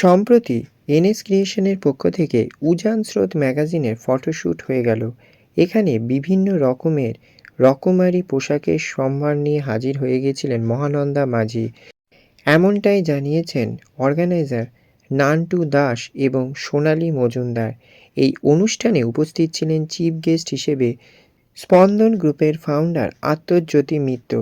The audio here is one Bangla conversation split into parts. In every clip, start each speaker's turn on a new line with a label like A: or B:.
A: সম্প্রতি এনএস ক্রিয়েশনের পক্ষ থেকে উজান স্রোত ম্যাগাজিনের ফটোশ্যুট হয়ে গেল। এখানে বিভিন্ন রকমের রকমারি পোশাকের সম্ভার নিয়ে হাজির হয়ে গেছিলেন মহানন্দা মাঝি। এমনটাই জানিয়েছেন অর্গানাইজার নান্টু দাস এবং সোনালী মজুমদার। এই অনুষ্ঠানে উপস্থিত ছিলেন চিফ গেস্ট হিসেবে স্পন্দন গ্রুপের ফাউন্ডার আত্মজ্যোতি মিত্র।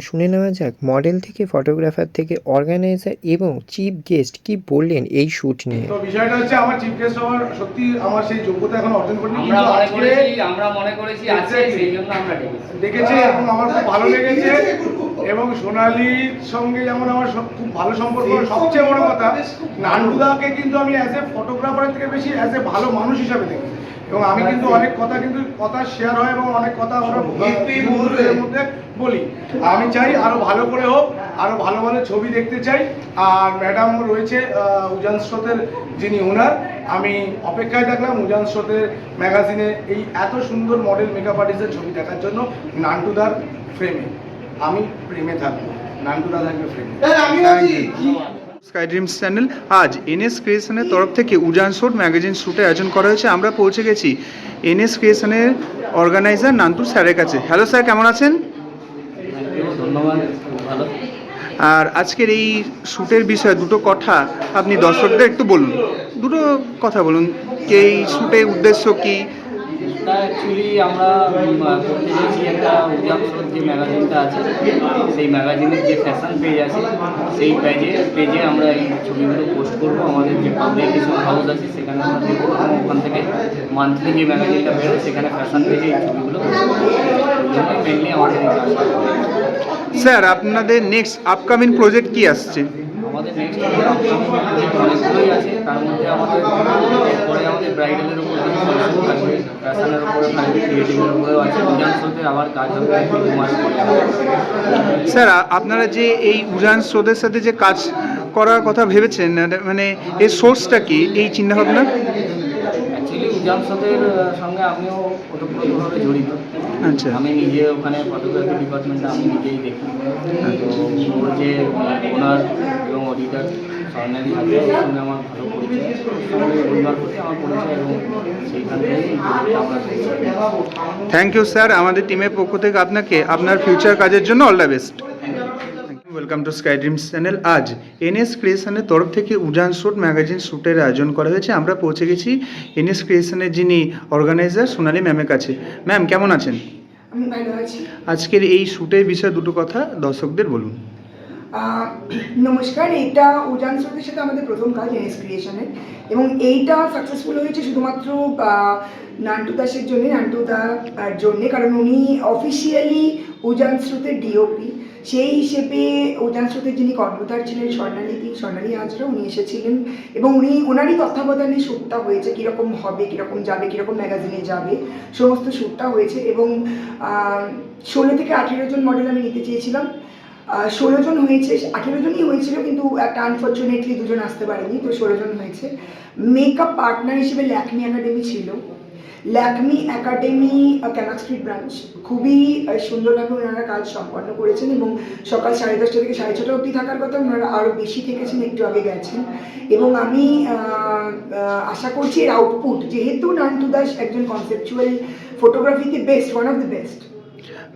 A: শুনে নেওয়া যাক মডেল থেকে ফটোগ্রাফার থেকে অর্গানাইজার এবং চিফ গেস্ট কি বললেন এই শুট নিয়ে?
B: তো বিষয়টা হচ্ছে আমার চিফ গেস্ট হওয়ার সত্যি আমার সেই যোগ্যতা এখন অর্জন করিনি
C: আমরা
B: কিন্তু
C: মনে করেছি আমরা মনে করেছি আছে. সেই জন্য আমরা ডেকেছি
B: দেখেছি এবং আমার খুব ভালো লেগেছে এবং সোনালির সঙ্গে যেমন আমার সব- খুব ভালো সম্পর্ক সবচেয়ে বড় কথা নান্ডুদাকে কিন্তু আমি অ্যাজ এ ফটোগ্রাফারের থেকে বেশি অ্যাজ এ ভালো মানুষ হিসাবে দেখি এবং আমি কিন্তু অনেক কথা কিন্তু কথা শেয়ার হয় এবং অনেক কথা আমরা বন্ধুদের মধ্যে বলি। আমি চাই আরও ভালো করে হোক আরও ভালো ভালো ছবি দেখতে চাই। আর ম্যাডাম রয়েছে উজান স্রোতের যিনি ওনার আমি অপেক্ষায় থাকলাম উজান স্রোতের ম্যাগাজিনে এই এত সুন্দর মডেল মেকআপ আর্টিস্টের ছবি দেখার জন্য নান্টুদার ফ্রেমে আমি প্রেমে থাকব। নান্টুদা থাকবে ফ্রেমে
D: স্কাই ড্রিমস চ্যানেল আজ এনএস ক্রিয়েশনের তরফ থেকে উজান শোট ম্যাগাজিন শ্যুটের আয়োজন করা হয়েছে। আমরা পৌঁছে গেছি এনএস ক্রিয়েশনের অর্গানাইজার নান্টু স্যারের কাছে। হ্যালো স্যার কেমন আছেন? আর আজকের এই শ্যুটের বিষয়ে দুটো কথা আপনি দর্শকদের একটু বলুন। দুটো কথা বলুন। কি এই শ্যুটের উদ্দেশ্য কি?
C: তা অ্যাকচুয়ালি আমরা করতে চাইছি একটা উজাম স্রোত যে ম্যাগাজিনটা আছে। সেই ম্যাগাজিনের যে ফ্যাশন পেজ আছে, সেই পেজে পেজে আমরা এই ছবিগুলো পোস্ট করব। আমাদের যে পাবলিকেশন হাউস আছে, সেখানে আমরা দেবো। এবং ওখান থেকে মান্থলি যে ম্যাগাজিনটা বেরোয়, সেখানে ফ্যাশন পেজে এই ছবিগুলো মেনলি আমাদের
D: স্যার আপনাদের নেক্সট আপকামিং প্রজেক্ট কি আসছে?
C: আমাদের নেক্সট অনেকগুলোই আছে তার মধ্যে আমাদের পরে আমাদের ব্রাইডালের উপর থাকবে। ফ্যাশনের উপরে থাকবে ক্রিয়েটিভের উপরেও আছে। উজান স্রোতের আবার কাজ হবে
D: স্যার আপনারা যে এই উজান স্রোতের সাথে যে কাজ করার কথা ভেবেছেন মানে এর সোর্সটা কি? এই চিন্তাভাবনা?
C: স্রোতের সঙ্গে আমিও ওতপ্রোতভাবে জড়িত।
D: আচ্ছা।
C: আমি নিজে ওখানে ফটোগ্রাফি ডিপার্টমেন্টে আমি নিজেই দেখি। তো ওর যে ওনার এবং অডিটার স্বর্ণালী হাতে ওর সঙ্গে আমার ভালো পরিচয়। পরিবার আমার পরিচয় এবং সেইখান।
D: থ্যাংক ইউ স্যার আমাদের টিমের পক্ষ থেকে আপনাকে আপনার ফিউচার কাজের জন্য all the best welcome to sky dreams channel আজ এনএস ক্রিয়েশনের তরফ থেকে উজান শ্যুট ম্যাগাজিন শ্যুটের আয়োজন করা হয়েছে। আমরা পৌঁছে গেছি এনএস ক্রিয়েশনের যিনি অর্গানাইজার সোনালী ম্যামের কাছে। ম্যাম কেমন আছেন?
E: আমি ভালো আছি।
D: আজকের এই শ্যুটের বিষয়ে দুটো কথা দর্শকদের বলুন।
E: নমস্কার এটা উজান স্রোতের সাথে আমাদের প্রথম কাজ এনএস ক্রিয়েশনের এবং এইটা সাকসেসফুল হয়েছে শুধুমাত্র নান্টু দাসের জন্যে, নান্টু দার জন্যে, কারণ উনি অফিসিয়ালি উজান স্রোতের ডিওপি সেই হিসেবে উজান স্রোতের যিনি কর্মধার ছিলেন, স্বর্ণালী স্বর্ণালী হাজরা, উনি এসেছিলেন। এবং উনি ওনারই তত্ত্বাবধানে শ্যুটটা হয়েছে, কীরকম হবে, কীরকম যাবে, কীরকম ম্যাগাজিনে যাবে, সমস্ত শ্যুটটা হয়েছে। এবং ষোলো থেকে আঠেরো জন মডেল আমি নিতে চেয়েছিলাম। ষোলো জন হয়েছে আঠেরো জনই হয়েছিল, কিন্তু একটা আনফর্চুনেটলি দুজন আসতে পারেনি, তো ষোলো জন হয়েছে। মেকআপ পার্টনার হিসেবে ল্যাকমি একাডেমি ছিল। Lakme academy Camac street branch খুবই সুন্দরভাবে ওনারা কাজ সম্পন্ন করেছেন এবং সকাল সাড়ে দশটা থেকে সাড়ে ছটা অবধি থাকার কথা ওনারা আরও বেশি থেকেছেন, একটু আগে গেছেন। এবং আমি আশা করছি এর আউটপুট যেহেতু নান্টু দাস একজন কনসেপচুয়াল ফটোগ্রাফিতে best one of the best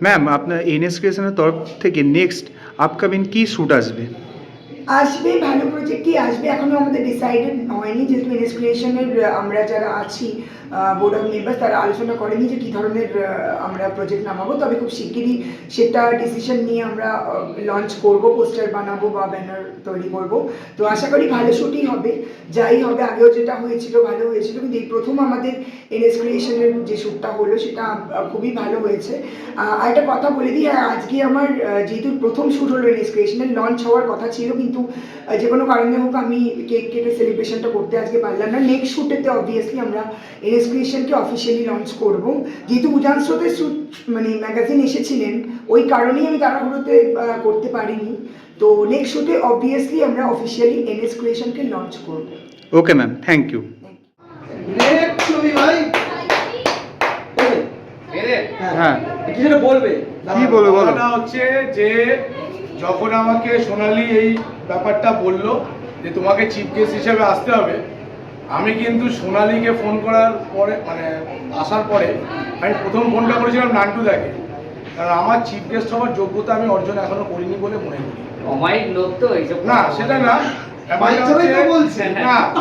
D: ma'am আপনার এনএস ক্রিয়েশনের তরফ থেকে নেক্সট আপকামিং কি শ্যুট আসবে
E: আসবে, ভালো প্রজেক্টই আসবে? এখনও আমাদের ডিসাইডেড হয়নি, যেহেতু এনএস ক্রিয়েশনের আমরা যারা আছি বোর্ড অফ মেম্বার তারা আলোচনা করেনি যে কী ধরনের আমরা প্রজেক্ট নামাবো। তবে খুব শিগগিরই সেটা ডিসিশন নিয়ে আমরা লঞ্চ করব পোস্টার বানাবো বা ব্যানার তৈরি করব। তো আশা করি ভালো শুটই হবে। যাই হবে, আগেও যেটা হয়েছিল, ভালো হয়েছিল। কিন্তু এই প্রথম আমাদের এনএস ক্রিয়েশনের যে শ্যুটটা হলো, সেটা খুবই ভালো হয়েছে। আর একটা কথা বলে দিই, আজকে আমার যেহেতু প্রথম শ্যুট হলো এনএস ক্রিয়েশনের লঞ্চ হওয়ার কথা ছিল, কিন্তু আহ, যে কোনো কারণে হোক আমি কেক কেটে সেলিব্রেশনটা করতে আজকে পারলাম না। নেক্সট শ্যুটেতে অবভিয়াসলি আমরা এনএস ক্রিয়েশনকে অফিসিয়ালি লঞ্চ করব। যেহেতু উজান স্রোতের শ্যুট মানে ম্যাগাজিন এসেছিলেন ওই কারণেই আমি তাড়াহুড়োতে করতে পারিনি। তো নেক্সট শ্যুটে অবভিয়াসলি আমরা অফিসিয়ালি এনএস ক্রিয়েশনকে লঞ্চ করব।
D: ওকে ম্যাম থ্যাংক ইউ হ্যাঁ।
F: কিছু বলবে?
D: কি বলবে বলো?
B: হচ্ছে যে যখন আমাকে সোনালি এই ব্যাপারটা বলল যে তোমাকে চিফ গেস্ট হিসেবে আসতে হবে আমি কিন্তু সোনালিকে ফোন করার পরে মানে আসার পরে আমি প্রথম ফোনটা করেছিলাম নান্টুদাকে কারণ আমার চিফ গেস্ট হওয়ার যোগ্যতা আমি অর্জন এখনও করিনি বলে মনে করি।
C: অমায়িক লোক তো এইসব
B: না সেটা না না।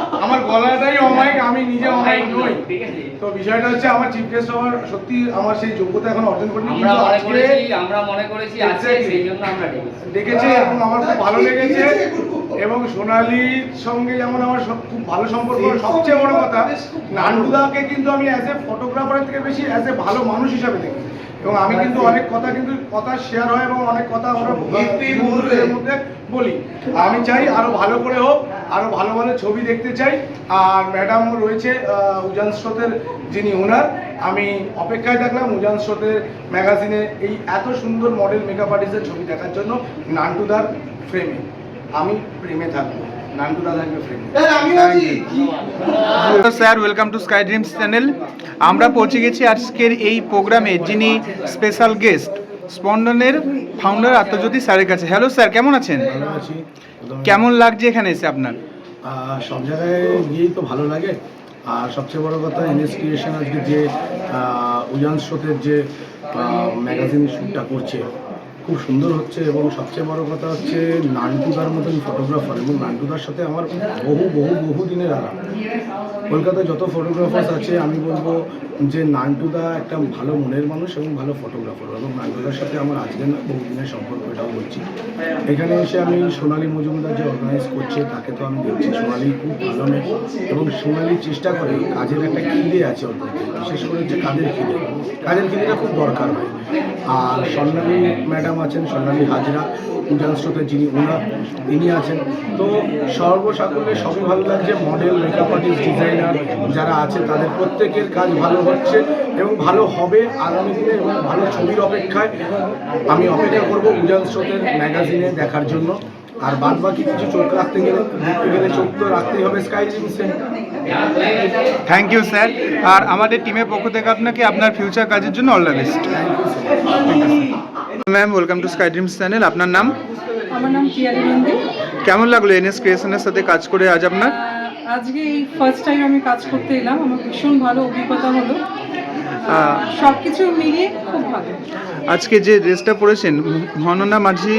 B: আমার গলাটাই অমায়িক আমি নিজে অমায়িক নই তো বিষয়টা হচ্ছে আমার চিফ গেস্ট হওয়ার সত্যি আমার সেই যোগ্যতা এখন অর্জন করিনি
C: আমরা
B: কিন্তু
C: মনে
B: আজকে
C: আমরা মনে করেছি আছে সেই জন্য আমরা
B: দেখেছি এবং আমার খুব ভালো লেগেছে। এবং সোনালির সঙ্গে যেমন আমার সব- খুব ভালো সম্পর্ক সবচেয়ে বড় কথা নান্ডুদাকে কিন্তু আমি অ্যাজ এ ফটোগ্রাফারের থেকে বেশি অ্যাজ এ ভালো মানুষ হিসাবে দেখি। এবং আমি কিন্তু অনেক কথা কিন্তু কথা শেয়ার হয় এবং অনেক কথা আমরা মধ্যে বলি। আমি চাই আরও ভালো করে হোক আরও ভালো ভালো ছবি দেখতে চাই। আর ম্যাডাম রয়েছে উজান স্রোতের যিনি ওনার আমি অপেক্ষায় থাকলাম উজান স্রোতের ম্যাগাজিনে এই এত সুন্দর মডেল মেকআপ আর্টিস্টের ছবি দেখার জন্য নান্টুদার ফ্রেমে আমি প্রেমে থাকব।
D: Sir welcome to sky dreams channel আমরা পৌঁছে গেছি আজকের এই প্রোগ্রামে যিনি স্পেশাল গেস্ট স্পন্দনের ফাউন্ডার আত্মজ্যোতি স্যারের কাছে। হ্যালো স্যার কেমন আছেন?
F: ভালো আছি। প্রথমে,
D: কেমন লাগছে এখানে এসে আপনার?
F: সব জায়গায় গিয়েই তো ভালো লাগে। আর সবচেয়ে বড় কথা এনএস ক্রিয়েশন আজকে যে উজান স্রোতের যে ম্যাগাজিন শ্যুটটা করছে খুব সুন্দর হচ্ছে এবং সবচেয়ে বড় কথা হচ্ছে নান্টুদার মতন ফটোগ্রাফার এবং নান্টুদার সাথে আমার বহু বহু বহু দিনের আলাপ। কলকাতায় যত ফটোগ্রাফার্স আছে, আমি বলব যে নান্টুদা একটা ভালো মনের মানুষ এবং ভালো ফটোগ্রাফার এবং নান্টুদার সাথে আমার আজকে না বহু দিনের সম্পর্ক এটাও বলছি। এখানে এসে আমি সোনালী মজুমদার যে অর্গানাইজ করছে, তাকে তো আমি দেখছি। সোনালী খুব ভালো মেয়ে এবং সোনালী চেষ্টা করে কাজের একটা খিদে আছে মধ্যে, বিশেষ করে হচ্ছে কাজের খিদে। কাজের খিদেটা খুব দরকার হয়। আর স্বর্ণালী ম্যাডাম আছেন, স্বর্ণালী হাজরা উজান স্রোতের যিনি ওনার তিনি আছেন। তো সর্বসাকল্যে সবই ভালো লাগছে মডেল মেকআপ আর্টিস্ট ডিজাইনার যারা আছে, তাদের প্রত্যেকের কাজ ভালো হচ্ছে এবং ভালো হবে আগামী দিনে এবং ভালো ছবির অপেক্ষায়। আমি অপেক্ষা করব উজান স্রোতের ম্যাগাজিনে দেখার জন্য। আর বাদ বাকি কিছু চোখ রাখতে গেলে, ঘুরতে গেলে চোখ তো রাখতেই হবে স্কাই জিমসে
D: থ্যাংক ইউ স্যার আর আমাদের টিমের পক্ষ থেকে আপনাকে আপনার ফিউচার কাজের জন্য all the best ma'am welcome to sky dreams channel আপনার নাম?
G: আমার নাম পিয়ালি নন্দী।
D: কেমন লাগল এনএস ক্রিয়েশনের সাথে কাজ করে আজ আপনার?
G: আজকে এই ফার্স্ট টাইম আমি কাজ করতে এলাম। আমার ভীষণ ভালো অভিজ্ঞতা হলো।
D: আহ,
G: সব কিছু মিলিয়ে খুব ভালো।
D: আজকে যে ড্রেসটা পরেছেন ভননা মাঝি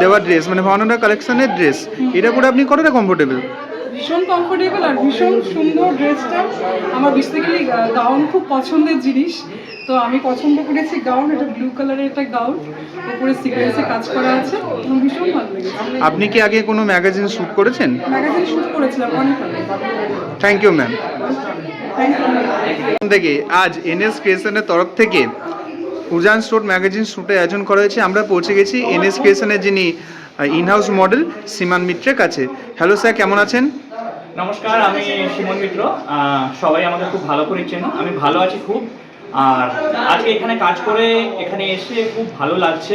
D: দেওয়া ড্রেস মানে ভননা কালেকশনের ড্রেস এটা পরে আপনি কতটা কমফোর্টেবল
G: ভীষণ কমফোর্টেবল আর ভীষণ সুন্দর ড্রেসটা আমার বেসিক্যালি গাউন খুব পছন্দের জিনিস। তো আমি পছন্দ করেছি গাউন এটা ব্লু কালারের একটা গাউন উপরে সিকোয়েন্সে কাজ করা আছে। ভীষণ ভালো লেগেছে।
D: আপনি কি আগে কোনো ম্যাগাজিন শ্যুট করেছেন?
G: ম্যাগাজিন শুট করেছিলাম অনেক
D: থ্যাংক ইউ ম্যাম থেকে আজ এনএস ক্রিয়েশনের তরফ থেকে উজান স্টোর ম্যাগাজিন শ্যুটে আয়োজন করা হয়েছে। আমরা পৌঁছে গেছি এনএস ক্রিয়েশনের যিনি ইনহাউস মডেল সীমান মিত্রের কাছে। হ্যালো স্যার কেমন আছেন?
H: নমস্কার, আমি সুমন মিত্র। সবাই আমাকে খুব ভালো করে চেনো। আমি ভালো আছি খুব। আর আজকে এখানে কাজ করে এখানে এসে খুব ভালো লাগছে।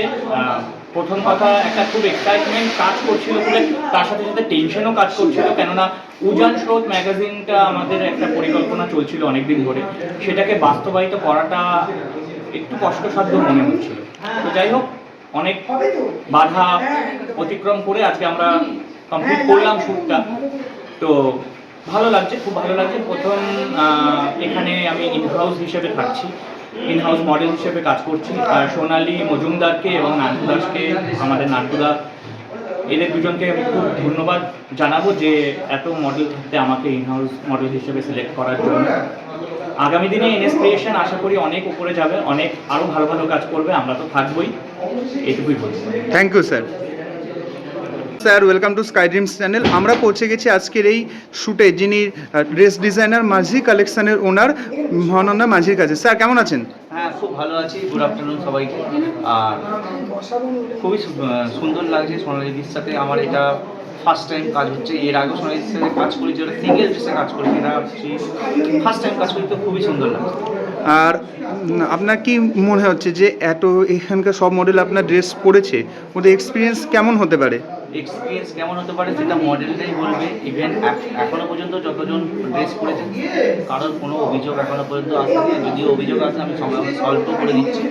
H: প্রথম কথা, একটা খুব এক্সাইটমেন্ট কাজ করছিল বলে তার সাথে সাথে টেনশনও কাজ করছিল। কেননা উজান স্রোত ম্যাগাজিনটা আমাদের একটা পরিকল্পনা চলছিল অনেকদিন ধরে। সেটাকে বাস্তবায়িত করাটা একটু কষ্টসাধ্য মনে হচ্ছিল। তো যাই হোক, অনেক বাধা অতিক্রম করে আজকে আমরা কমপ্লিট করলাম শ্যুটটা তো ভালো লাগছে, খুব ভালো লাগছে। প্রথম এখানে আমি ইনহাউস হিসেবে থাকছি ইনহাউস মডেল হিসেবে কাজ করছি। আর সোনালী মজুমদারকে এবং নান্টু দাসকে, আমাদের নান্টুদা এদের দুজনকে খুব ধন্যবাদ জানাব যে এত মডেল থাকতে আমাকে ইনহাউস মডেল হিসেবে সিলেক্ট করার জন্য। আগামী দিনে এনএস ক্রিয়েশন আশা করি অনেক উপরে যাবে, অনেক আরও ভালো ভালো কাজ করবে, আমরা তো থাকবোই, এটুকুই বলছি
D: thank you sir sir welcome to sky dreams channel আমরা পৌঁছে গেছি আজকের এই শ্যুটে যিনি ড্রেস ডিজাইনার মাঝি কালেকশনের ওনার ভননা মাঝির কাছে। স্যার, কেমন আছেন?
C: হ্যাঁ খুব ভালো আছি। গুড আফটারনুন সবাইকে। আর খুবই সুন্দর লাগছে সোনালিদির সাথে। আমার এটা ফার্স্ট টাইম কাজ হচ্ছে। এর আগেও সোনালিদির সাথে কাজ করি যেটা সিঙ্গেল ড্রেসে কাজ করি এটা ফার্স্ট টাইম কাজ করি তো খুবই সুন্দর লাগছে।
D: আর আপনার কি মনে হচ্ছে যে এত এখানকার সব মডেল আপনার ড্রেস পরেছে? ওদের এক্সপিরিয়েন্স কেমন হতে পারে?
I: এক্সপিরিয়েন্স কেমন হতে পারে সেটা মডেলটাই বলবে। ইভেন এখনও পর্যন্ত যতজন ড্রেস করেছে কারোর কোনো অভিযোগ এখনও পর্যন্ত আসেনি। যদি অভিযোগ আসে আমি সঙ্গে সলভ করে দিচ্ছি।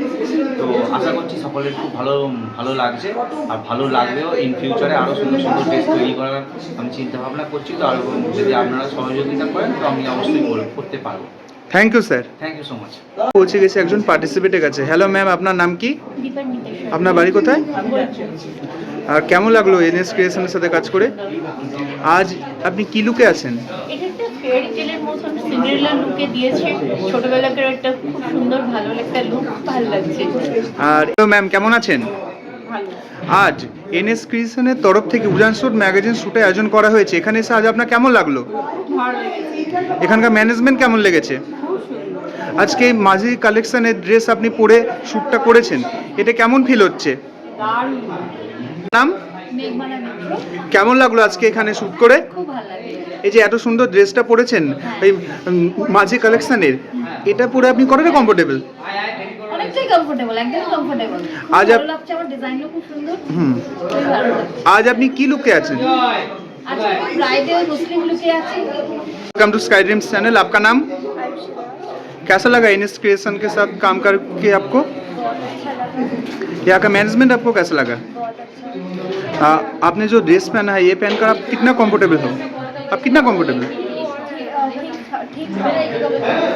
I: তো আশা করছি সকলের খুব ভালো ভালো লাগছে। আর ভালো লাগবেও ইন ফিউচারে আরও সুন্দর সুন্দর ড্রেস তৈরি করার আমি চিন্তা ভাবনা করছি। তো আর যদি আপনারা সহযোগিতা করেন, তো আমি অবশ্যই করতে পারব।
D: Thank you sir
I: thank you so much
D: পৌঁছে গেছে একজন পার্টিসিপেটের কাছে। হ্যালো ম্যাম আপনার নাম কি? আপনার বাড়ি কোথায়? আর কেমন লাগল এনএস ক্রিয়েশনের সাথে কাজ করে? আজ আপনি কি লুকে আছেন?
J: এটা একটা ফেয়ারি টেলের মতন সিন্ডারেলা লুকে দিয়েছে। ছোটবেলাকার একটা খুব সুন্দর ভালো একটা লুক ভালো লাগছে।
D: আর ম্যাম কেমন আছেন? আজ এনএস ক্রিয়েশনের তরফ থেকে উজান শুট ম্যাগাজিন শুটে আয়োজন করা হয়েছে। এখানে এসে আজ আপনার কেমন লাগল? এখানকার ম্যানেজমেন্ট কেমন লেগেছে? আজকে মাঝি কালেকশনের ড্রেস আপনি পরে শ্যুটটা করেছেন। এটা কেমন ফিল হচ্ছে? নাম? কেমন লাগল আজকে এখানে শ্যুট করে? এই যে এত সুন্দর ড্রেসটা পরেছেন, এই মাঝি কালেকশনের এটা পরে আপনি কতটা কমফোর্টেবল
J: অনেকটাই কমফোর্টেবল একদম কমফোর্টেবল
D: আজ
J: লাগছে আমার ডিজাইনও খুব সুন্দর
D: হুম আজ আপনি কি লুকে আছেন
J: আজ ব্রাইডাল মুসলিম লুকে আছি
D: welcome to sky dreams channel आपका नाम कैसा लगा इनिस क्रिएशन के साथ काम करके आपको यहाँ का मैनेजमेंट आपको कैसा लगा आ, आपने जो ड्रेस पहना है ये पहनकर आप कितना कंफर्टेबल हो आप कितना कंफर्टेबल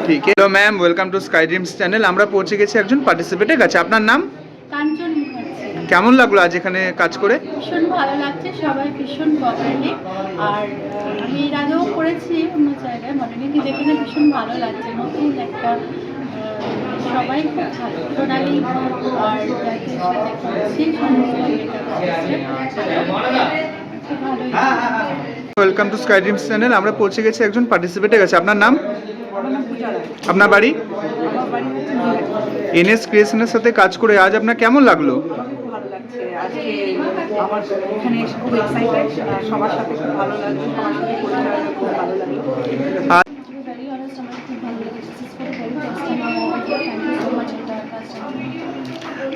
J: ঠিক
D: hello ma'am welcome to sky dreams channel আমরা পৌঁছে গেছি একজন পার্টিসিপেটের কাছে। আপনার নাম?
J: কাঞ্চন
D: কেমন লাগল আজ এখানে কাজ করে?
J: ভীষণ ভালো লাগছে সবাই ভীষণ কোঅপারেটিভ আর আমি এর আগেও করেছি অন্য জায়গায় মডেলিং কিন্তু এখানে ভীষণ ভালো লাগছে। নতুন একটা সবাই খুব ভালো। সোনালি আর সাথে করছি। খুব ভালোই
D: welcome to sky dreams channel আমরা পৌঁছে গেছি একজন পার্টিসিপেটের কাছে। আপনার নাম? আপনার বাড়ি? এনএস ক্রিয়েশনের সাথে কাজ করে আজ আপনার কেমন লাগল?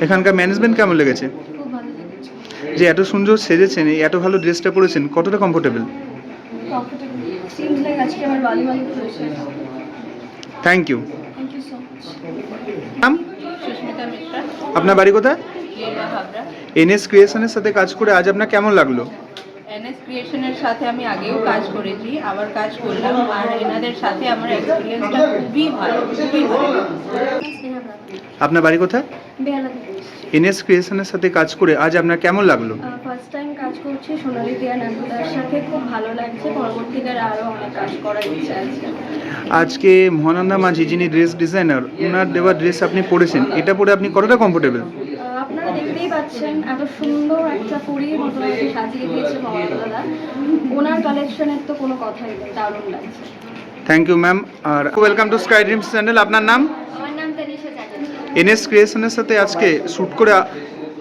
D: এখানকার ম্যানেজমেন্ট কেমন লেগেছে? যে এত সুন্দর সেজেছেন এত ভালো ড্রেসটা পরেছেন কতটা কমফোর্টেবল
J: কমফোর্টেবল সিমস আজকে আমার বালি বালি হয়েছে
D: thank you
J: thank you so much
D: নাম
J: সুস্মিতা মিত্রা।
D: আপনার বাড়ি কোথায়? এনএস ক্রিয়েশনের সাথে কাজ করে আজ আপনার কেমন লাগল?
J: এনএস ক্রিয়েশনের সাথে আমি আগেও কাজ করেছি আবার কাজ করলাম আর এনাদের সাথে আমার এক্সপিরিয়েন্সটা খুবই ভালো খুবই ভালো।
D: আপনার বাড়ি কোথায়?
J: বেহালা
D: এনএস ক্রিয়েশনের সাথে কাজ করে আজ আপনার কেমন লাগল?
J: ফার্স্ট করছি সোনালি দিয়া নান্দুদার সাথে খুব ভালো লাগছে। পরবর্তীতে আরও অনেক কাজ করার ইচ্ছা আছে।
D: আজকে মহানন্দা মাঝি যিনি ড্রেস ডিজাইনার ওনার দেওয়া ড্রেস আপনি পরেছেন এটা পরে আপনি কতটা কমফোর্টেবল
J: আপনারা দেখতেই পাচ্ছেন এত সুন্দর একটা পরীর মতো সাজিয়ে দিয়েছে মহানন্দা ওনার কালেকশনের তো কোনো কথাই নেই দারুণ লাগছে।
D: Thank you ma'am R welcome to sky dreams channel আপনার নাম?
J: আমার নাম তানিশা চ্যাটার্জি
D: এনএস ক্রিয়েশনের সাথে আজকে শ্যুট করে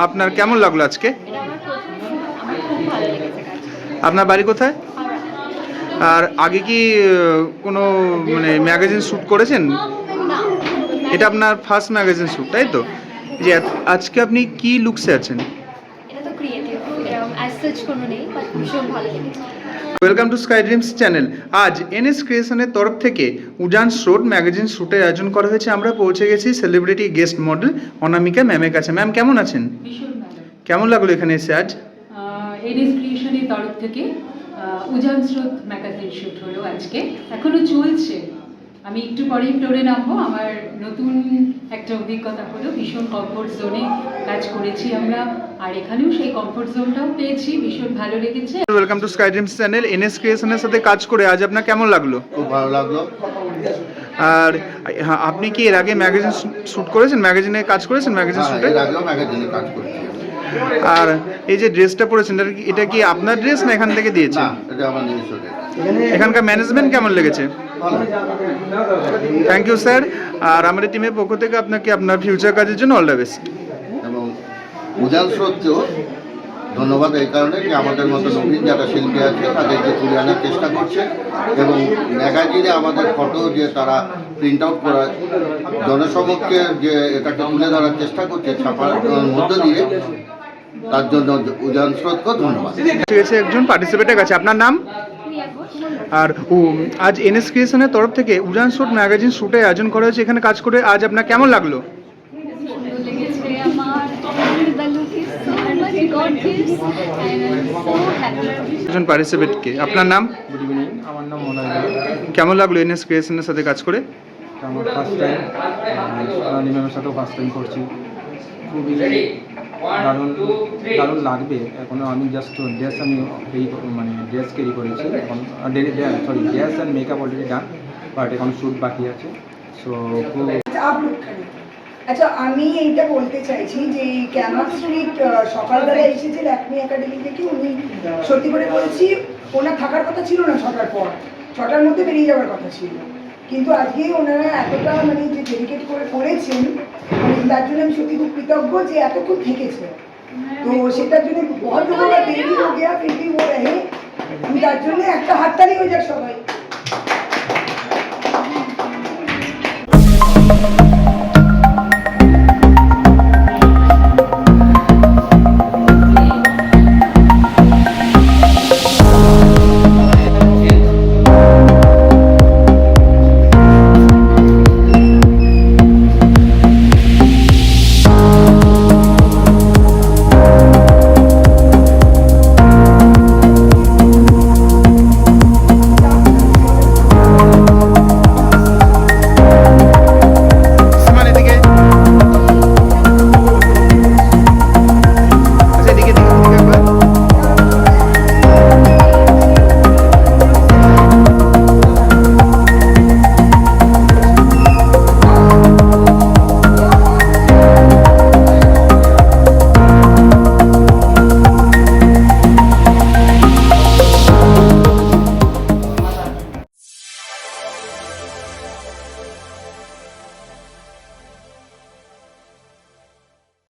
D: আপনার কেমন লাগল আজকে
J: এটা আমার প্রথম shoot, আমার খুব ভালো লেগেছে কাজ
D: আপনার বাড়ি কোথায়? আর আগে কি কোনো মানে ম্যাগাজিন শ্যুট করেছেন? এটা আপনার ফার্স্ট ম্যাগাজিন শ্যুট তাই তো? যে আজকে আপনি কি লুকসে আছেন? Welcome to sky dreams channel আজ এনএস ক্রিয়েশনের তরফ থেকে উজান স্রোত ম্যাগাজিন শ্যুটের আয়োজন করা হয়েছে। আমরা পৌঁছে গেছি সেলিব্রিটি গেস্ট মডেল অনামিকা ম্যামের কাছে। ম্যাম কেমন আছেন? কেমন লাগল এখানে এসে আজ?
K: এনএস ক্রিয়েশনের তরফ থেকে উজান স্রোত ম্যাগাজিন শ্যুট হলো আজকে। এখনও চলছে। আমি একটু পরেই ফ্লোরে নামবো। আমার নতুন একটা অভিজ্ঞতা হলো ভীষণ কমফোর্ট জোনে কাজ করেছি আমরা। আর এখানেও সেই কমফোর্ট জোনটাও পেয়েছি। ভীষণ ভালো লেগেছে।
D: Welcome to sky dreams channel N S ক্রিয়েশনের সাথে কাজ করে আজ আপনার কেমন লাগল?
L: খুব ভালো লাগল।
D: আর হ্যাঁ, আপনি কি এর আগে ম্যাগাজিন শ্যুট করেছেন? ম্যাগাজিনে কাজ করেছেন? ম্যাগাজিন শ্যুটে
L: এর আগেও ম্যাগাজিনে কাজ করেছি।
D: আর এই যে ড্রেসটা পরেছেন এটা কি- এটা কি আপনার ড্রেস না এখান থেকে দিয়েছে
L: আমার।
D: এখানকার ম্যানেজমেন্ট কেমন লেগেছে? থ্যাংক ইউ স্যার আর আমাদের টিমের পক্ষ থেকে আপনাকে আপনার ফিউচার কাজের জন্য অল দ্য বেস্ট
L: এবং ধন্যবাদ এই কারণে যে আমাদের মতো নবীন যারা শিল্পী আছে তাদেরকে তুলে আনার চেষ্টা করছে এবং ম্যাগাজিনে আমাদের ফটো যে তারা প্রিন্ট আউট করা জনসমক্ষে যে এটাকে তুলে ধরার চেষ্টা করছে ছাপার মধ্য দিয়ে তার জন্য উজান স্রোতকেও ধন্যবাদ।
D: ঠিক একজন পার্টিসিপেটের কাছে আপনার নাম? আর উ- আজ এনএস ক্রিয়েশনের তরফ থেকে উজান শুট ম্যাগাজিন শুটে আয়োজন করা হয়েছে এখানে কাজ করে আজ আপনার কেমন লাগল? একজন পার্টিসিপেটকে আপনার নাম?
M: গুড ইভিনিং আমার নাম মনোজ
D: কেমন লাগল এনএস ক্রিয়েশনের সাথে কাজ করে?
M: আমার ফার্স্ট টাইম সাথেও ফার্স্ট টাইম করছি। খুবই দারুণ দারুণ লাগবে। এখনও আমি জাস্ট ড্রেস আমি এই মানে ড্রেস ক্যারি করেছি। এখন sorry dress and makeup already done but এখন শ্যুট বাকি আছে। সো
E: আচ্ছা। আচ্ছা আমি এইটা বলতে চাইছি যে ক্যানভাস স্ট্রিট সকালবেলা এসেছে ল্যাকমি একাডেমি থেকে। উনি সত্যি করে বলছি ওনার থাকার কথা ছিল না ছটার পর। ছটার মধ্যে বেরিয়ে যাওয়ার কথা ছিল। কিন্তু আজকে ওনারা এতটা মানে যে ডেডিকেট করে করেছেন তার জন্য আমি সত্যি খুব কৃতজ্ঞ যে এতক্ষণ থেকেছে। তো সেটার জন্য বহুত দেরি হয়ে গিয়া ফির ও রহে আমি তার জন্য একটা হাততালি হয়ে যাক সবাই।